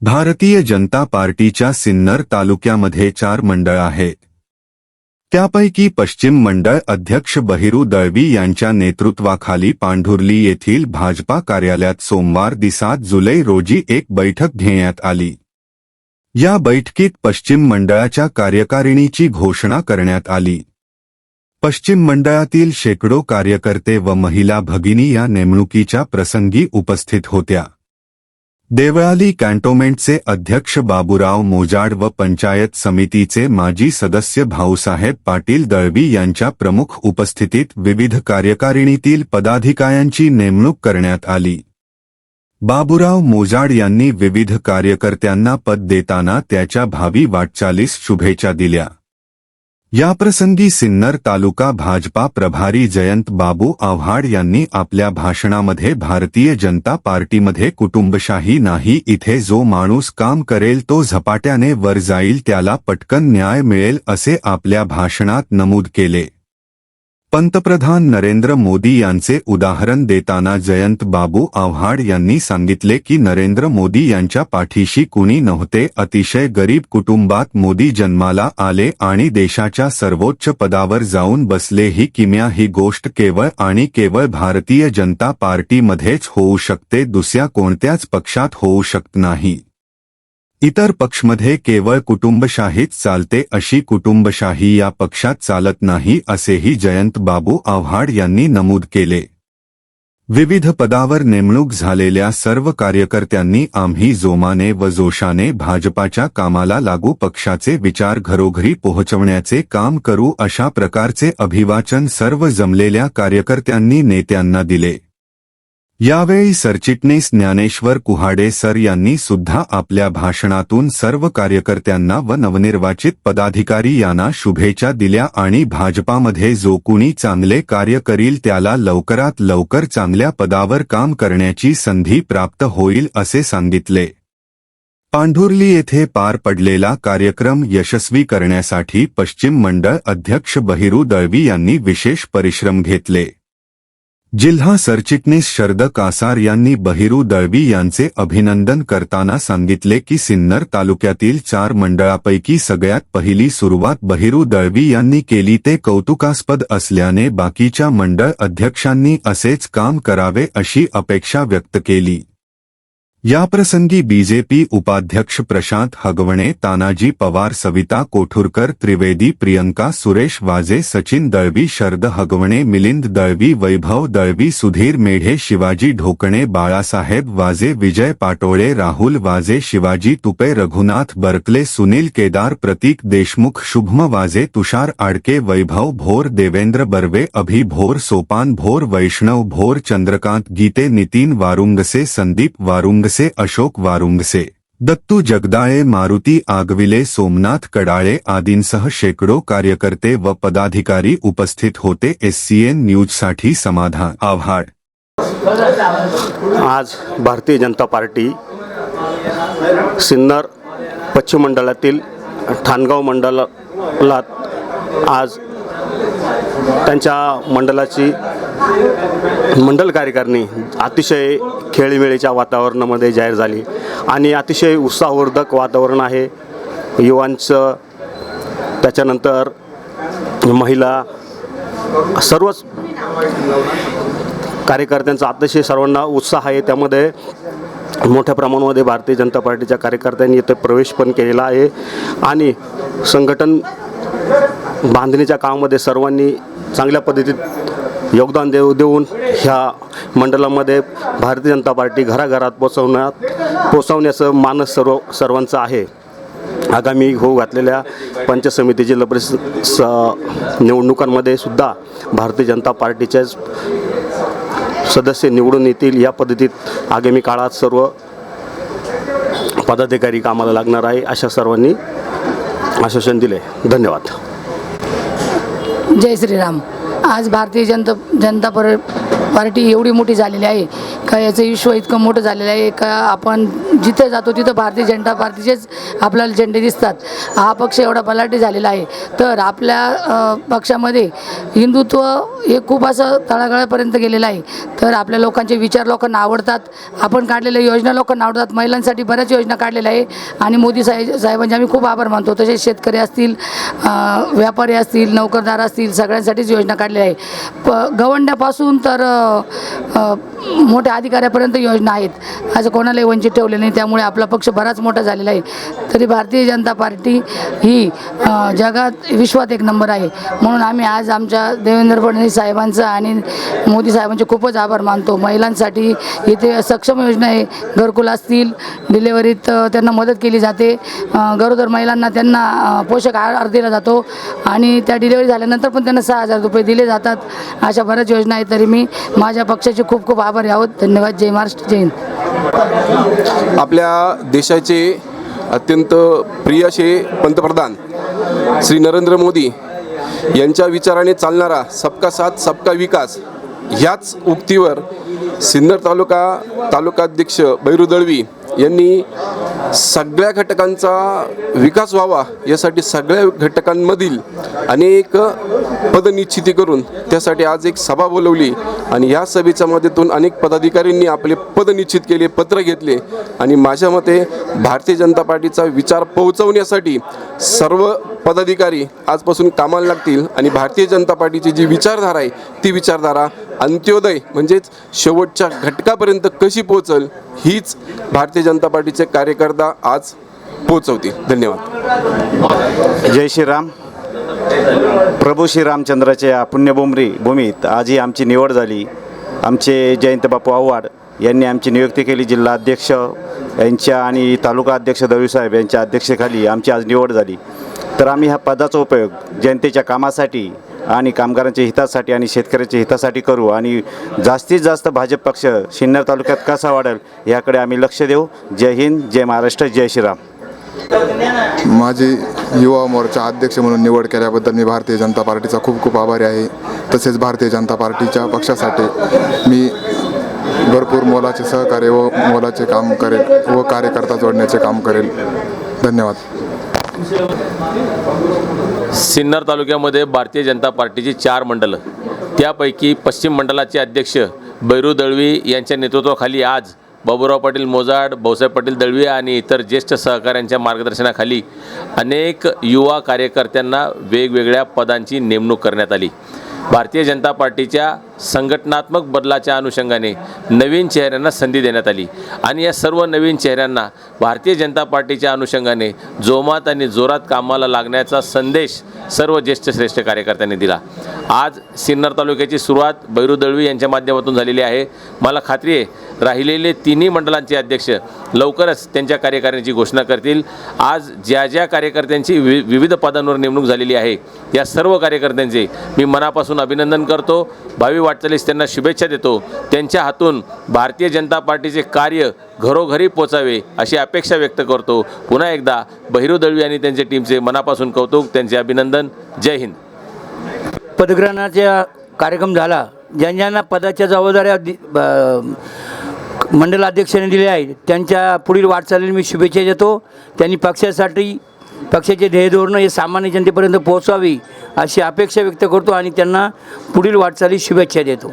भारतीय जनता पार्टीच्या सिन्नर तालुक्यामध्ये चार मंडळ आहेत. त्यापैकी पश्चिम मंडळ अध्यक्ष बहिरू दळवी यांच्या नेतृत्वाखाली पांढुर्ली येथील भाजपा कार्यालयात सोमवार दिसात जुलै रोजी एक बैठक घेण्यात आली. या बैठकीत पश्चिम मंडळाच्या कार्यकारिणीची घोषणा करण्यात आली. पश्चिम मंडळातील शेकडो कार्यकर्ते व महिला भगिनी या नेमणुकीच्या प्रसंगी उपस्थित होत्या. देवळाली कॅन्टोमेंटचे अध्यक्ष बाबूराव मोजाड व पंचायत समितीचे माजी सदस्य भाऊसाहेब पाटील दळवी यांच्या प्रमुख उपस्थितीत विविध कार्यकारिणीतील पदाधिकाऱ्यांची नेमणूक करण्यात आली. बाबूराव मोजाड यांनी विविध कार्यकर्त्यांना पद देताना त्याच्या भावी वाटचालीस शुभेच्छा दिल्या. याप्रसंगी सिन्नर तालुका भाजपा प्रभारी जयंत बाबू आव्हाड यांनी आपल्या भाषणामध्ये भारतीय जनता पार्टीमध्ये कुटुंबशाही नाही इथे जो माणूस काम करेल तो झपाट्याने वर जाईल त्याला पटकन न्याय मिळेल असे आपल्या भाषणात नमूद केले. पंतप्रधान नरेंद्र मोदी यांचे उदाहरण देताना जयंत बाबू आव्हाड यांनी सांगितले की नरेंद्र मोदी यांच्या पाठीशी कुणी नव्हते. अतिशय गरीब कुटुंबात मोदी जन्माला आले आणि देशाच्या सर्वोच्च पदावर जाऊन बसले. ही किम्या ही गोष्ट केवळ आणि केवळ भारतीय जनता पार्टीमध्येच होऊ शकते. दुसऱ्या कोणत्याच पक्षात होऊ शकत नाही. इतर पक्षमध्ये केवळ कुटुंबशाहीच चालते अशी कुटुंबशाही या पक्षात चालत नाही असेही जयंत बाबू आव्हाड यांनी नमूद केले. विविध पदावर नेमणूक झालेल्या सर्व कार्यकर्त्यांनी आम्ही जोमाने व जोशाने भाजपाच्या कामाला लागू पक्षाचे विचार घरोघरी पोहोचवण्याचे काम करू अशा प्रकारचे अभिवाचन सर्व जमलेल्या कार्यकर्त्यांनी नेत्यांना दिले. यावेळी सरचिटणीस ज्ञानेश्वर कुहाडे सर यांनी सुद्धा आपल्या भाषणातून सर्व कार्यकर्त्यांना व नवनिर्वाचित पदाधिकारी यांना शुभेच्छा दिल्या आणि भाजपामध्ये जो कुणी चांगले कार्य करील त्याला लवकरात लवकर चांगल्या पदावर काम करण्याची संधी प्राप्त होईल असे सांगितले. पांढुर्ली येथे पार पडलेला कार्यक्रम यशस्वी करण्यासाठी पश्चिम मंडळ अध्यक्ष बहिरू दळवी यांनी विशेष परिश्रम घेतले. जिल्हा सरचिटणीस शरद कासार यांनी बहिरू दळवी यांचे अभिनंदन करताना सांगितले की सिन्नर तालुक्यातील चार मंडळापैकी सगळ्यात पहिली सुरुवात बहिरू दळवी यांनी केली. ते कौतुकास्पद असल्याने बाकीच्या मंडळ अध्यक्षांनी असेच काम करावे अशी अपेक्षा व्यक्त केली. याप्रसंगी बीजेपी उपाध्यक्ष प्रशांत हगवणे, तानाजी पवार, सविता कोठुरकर, त्रिवेदी प्रियंका सुरेश, वाजे सचिन दळवी, शरद हगवणे, मिलिंद दळवी, वैभव दळवी, सुधीर मेढे, शिवाजी ढोकणे, बाळासाहेब, वाजे विजय पाटोळे, राहुल वाजे, शिवाजी तुपे, रघुनाथ बर्कले, सुनील केदार, प्रतीक देशमुख, शुभम वाजे, तुषार आडके, वैभव भोर, देवेंद्र बर्वे, अभि भोर, सोपान भोर, वैष्णव भोर, चंद्रकांत गीते, नितीन वारुंगसे, संदीप वारुंगसे अशोक वारुंगसे दत्तू जगदाळे मारुती आगविले सोमनाथ कडाळे आदींसह शेकडो कार्यकर्ते व पदाधिकारी उपस्थित होते एससीएन न्यूजसाठी समाधान आव्हाड आज भारतीय जनता पार्टी सिन्नर पश्चिम मंडळातील ठाणगाव मंडळात आज त्यांच्या मंडळाची मंडल कार्यकारिणी अतिशय खेळीमेळीच्या वातावरणामध्ये जाहीर झाली. आणि अतिशय उत्साहवर्धक वातावरण आहे. युवांचं त्याच्यानंतर महिला सर्वच कार्यकर्त्यांचा अतिशय सर्वांना उत्साह आहे. त्यामध्ये मोठ्या प्रमाणामध्ये भारतीय जनता पार्टीच्या कार्यकर्त्यांनी इथे प्रवेश पण केलेला आहे. आणि संघटन बांधणीच्या कामामध्ये सर्वांनी चांगल्या पद्धतीत योगदान देऊ देऊन ह्या मंडळामध्ये भारतीय जनता पार्टी घराघरात पोचवण्यात पोचवण्याचं मानस सर्व सर्वांचं आहे. आगामी होऊ घातलेल्या पंचायत समिती जिल्हा परिषद स निवडणुकांमध्ये सुद्धा भारतीय जनता पार्टीच्याच सदस्य निवडून येतील. या पद्धतीत आगामी काळात सर्व पदाधिकारी कामाला लागणार आहे अशा सर्वांनी आश्वासन दिले. धन्यवाद. जय श्रीराम. आज भारतीय जनता जनता पर पार्टी एवढी मोठी झालेली आहे. का याचं विश्व इतकं मोठं झालेलं आहे का आपण जिथे जातो तिथं भारतीय जनता पार्टीचेच आपल्याला झेंडे दिसतात. हा पक्ष एवढा बलाटी झालेला आहे. तर आपल्या पक्षामध्ये हिंदुत्व हे खूप असं तळागाळापर्यंत गेलेलं आहे. तर आपल्या लोकांचे विचार लोकांना आवडतात आपण काढलेल्या योजना लोकांना आवडतात महिलांसाठी बऱ्याच योजना काढलेल्या आहे. आणि मोदी साहेब साहेबांचे आम्ही खूप आभार मानतो. तसेच शेतकरी असतील व्यापारी असतील नोकरदार असतील सगळ्यांसाठीच योजना काढलेल्या आहे. प गवंड्यापासून तर मोठ्या अधिकाऱ्यापर्यंत योजना आहेत. असं कोणालाही वंचित ठेवले नाही. त्यामुळे आपला पक्ष बराच मोठा झालेला आहे. तरी भारतीय जनता पार्टी ही जगात विश्वात एक नंबर आहे. म्हणून आम्ही आज आमच्या देवेंद्र फडणवीस साहेबांचं आणि मोदी साहेबांचे खूपच आभार मानतो. महिलांसाठी इथे सक्षम योजना आहे. घरकुल असतील डिलेवरीत त्यांना मदत केली जाते. गरोदर महिलांना त्यांना पोषक आहार दिला जातो. आणि त्या डिलेवरी झाल्यानंतर पण त्यांना सहा हजार रुपये दिले जातात. अशा बऱ्याच योजना आहेत. तरी मी माझ्या पक्षाचे खूप खूप आभारी आहोत. धन्यवाद. जय महाराष्ट्र. जय हिंद. आपल्या देशाचे अत्यंत प्रिय असे पंतप्रधान श्री नरेंद्र मोदी यांच्या विचाराने चालणारा सबका साथ सबका विकास ह्याच उक्तीवर सिन्नर तालुका तालुकाध्यक्ष बैरू दळवी यांनी सगळ्या घटकांचा विकास व्हावा यासाठी सगळ्या घटकांमधील अनेक पदनिश्चिती करून त्यासाठी आज एक सभा बोलवली आणि या सभेच्या मध्येतून अनेक पदाधिकाऱ्यांनी आपले पद निश्चित केले पत्र घेतले आणि माझ्या मते भारतीय जनता पार्टीचा विचार पोहोचवण्यासाठी सर्व पदाधिकारी आजपासून कामाला लागतील आणि भारतीय जनता पार्टीची जी विचारधारा आहे ती विचारधारा अंत्योदय म्हणजेच शेवटच्या घटकापर्यंत कशी पोहोचल हीच भारतीय जनता पार्टीचे कार्यकर्ता आज पोचवतील धन्यवाद. जय श्रीराम. प्रभू श्रीरामचंद्राच्या या पुण्यभूमी भूमीत आजही आमची निवड झाली. आमचे जयंत बापू आव्हाड यांनी आमची नियुक्ती केली. जिल्हा अध्यक्ष यांच्या आणि तालुका अध्यक्ष दळवीसाहेब यांच्या अध्यक्षतेखाली आमची आज निवड झाली. तर आम्ही ह्या पदाचा उपयोग जनतेच्या कामासाठी आणि कामगारांच्या हितासाठी आणि शेतकऱ्याच्या हितासाठी करू आणि जास्तीत जास्त भाजप पक्ष सिन्नर तालुक्यात कसा वाढेल याकडे आम्ही लक्ष देऊ. जय हिंद जय महाराष्ट्र जय श्रीराम. माझी युवा मोर्चा अध्यक्ष म्हणून निवड केल्याबद्दल मी भारतीय जनता पार्टीचा खूप खूप आभारी आहे. तसेच भारतीय जनता पार्टीच्या पक्षासाठी मी भरपूर मोलाचे सहकार्य व मोलाचे काम करेल व कार्यकर्ता जोडण्याचे काम करेल. धन्यवाद. सिन्नर तालुक्यामध्ये भारतीय जनता पार्टीची चार मंडलं. त्यापैकी पश्चिम मंडलाचे अध्यक्ष बैरू दळवी यांच्या नेतृत्वाखाली आज बाबूराव पाटील मोजाड भाऊसाहेब पाटील दळवी आणि इतर ज्येष्ठ सहकाऱ्यांच्या मार्गदर्शनाखाली अनेक युवा कार्यकर्त्यांना वेगवेगळ्या पदांची नेमणूक करण्यात आली. भारतीय जनता पार्टीच्या संघटनात्मक बदलाच्या अनुषंगाने नवीन चेहऱ्यांना संधी देण्यात आली. आणि या सर्व नवीन चेहऱ्यांना भारतीय जनता पार्टीच्या अनुषंगाने जोमात आणि जोरात कामाला लागण्याचा संदेश सर्व ज्येष्ठ श्रेष्ठ कार्यकर्त्यांनी दिला. आज सिन्नर तालुक्याची सुरुवात बैरू दळवी यांच्या माध्यमातून झालेली आहे. मला खात्री आहे राहिलेले तिन्ही मंडळांचे अध्यक्ष लवकरच त्यांच्या कार्यकारिणीची घोषणा करतील. आज ज्या ज्या कार्यकर्त्यांची वि विविध पदांवर नेमणूक झालेली आहे या सर्व कार्यकर्त्यांचे मी मनापासून अभिनंदन करतो. भावी वाटचालीस त्यांना शुभेच्छा देतो. त्यांच्या हातून भारतीय जनता पार्टीचे कार्य घरोघरी पोचावे अशी अपेक्षा व्यक्त करतो. पुन्हा एकदा बहिरू दळवी आणि त्यांच्या टीमचे मनापासून कौतुक त्यांचे अभिनंदन. जय हिंद. पदग्रहणाचा कार्यक्रम झाला. ज्यांना पदाच्या जबाबदाऱ्या दि दिल्या आहेत त्यांच्या पुढील वाटचालीला मी शुभेच्छा देतो. त्यांनी पक्षासाठी पक्षाचे ध्येयधोरणं हे सामान्य जनतेपर्यंत पोहोचावी अशी अपेक्षा व्यक्त करतो आणि त्यांना पुढील वाटचाली शुभेच्छा देतो.